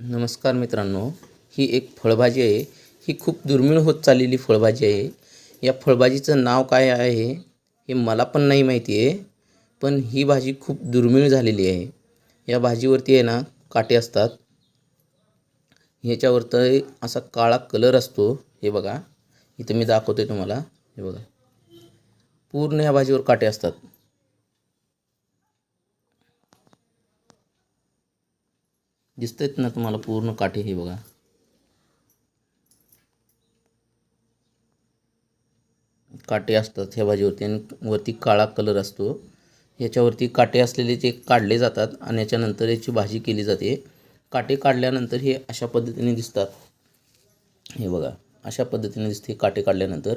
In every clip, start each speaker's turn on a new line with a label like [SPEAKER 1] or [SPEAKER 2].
[SPEAKER 1] नमस्कार मित्रांनो ही एक फळभाजी आहे. ही खूप दुर्मिळ होत चाललेली फळभाजी आहे. या फळभाजीचं नाव काय आहे हे मला पण नाही माहिती आहे पण ही भाजी खूप दुर्मिळ झालेली आहे. या भाजीवरती आहे ना काटे असतात. ह्याच्यावरती असा काळा कलर असतो हे बघा. इथं मी दाखवतो आहे तुम्हाला हे बघा. पूर्ण या भाजीवर काटे असतात. दिसत आहेत ना तुम्हाला पूर्ण काटे हे बघा. काटे असतात ह्या भाजीवरती आणि वरती काळा कलर असतो. ह्याच्यावरती काटे असलेले ते काढले जातात आणि याच्यानंतर याची भाजी केली जाते. काटे काढल्यानंतर हे अशा पद्धतीने दिसतात. हे बघा अशा पद्धतीने दिसते काटे काढल्यानंतर.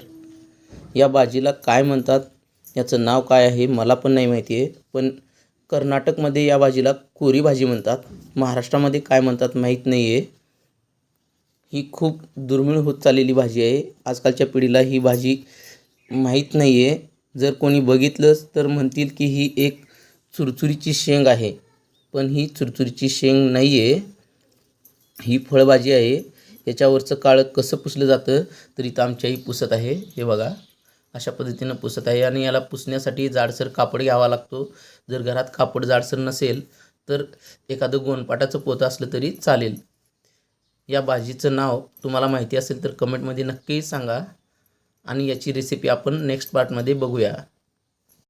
[SPEAKER 1] या भाजीला काय म्हणतात? याचं नाव काय आहे? मला पण नाही माहिती आहे पण कर्नाटकमध्ये या भाजीला कोरी भाजी म्हणतात. महाराष्ट्रामध्ये काय म्हणतात माहीत नाही आहे ही खूप दुर्मिळ होत चाललेली भाजी आहे. आजकालच्या पिढीला ही भाजी माहीत नाही आहे जर कोणी बघितलंच तर म्हणतील की ही एक चुरचुरीची शेंग आहे. पण ही चुरचुरीची शेंग नाही आहे ही फळभाजी आहे. याच्यावरचं काळं कसं पुसलं जातं तर इथं आमच्याही पुसत आहे. हे बघा. अशा पद्धतीनं पुसत आहे आणि याला पुसण्यासाठी जाडसर कापड घ्यावा लागतो. जर घरात कापड जाडसर नसेल तर एखादं गोनपाटाचं पोतं असलं तरी चालेल. या भाजीचं नाव तुम्हाला माहिती असेल तर कमेंटमध्ये नक्की सांगा. आणि याची रेसिपी आपण नेक्स्ट पार्टमध्ये बघूया.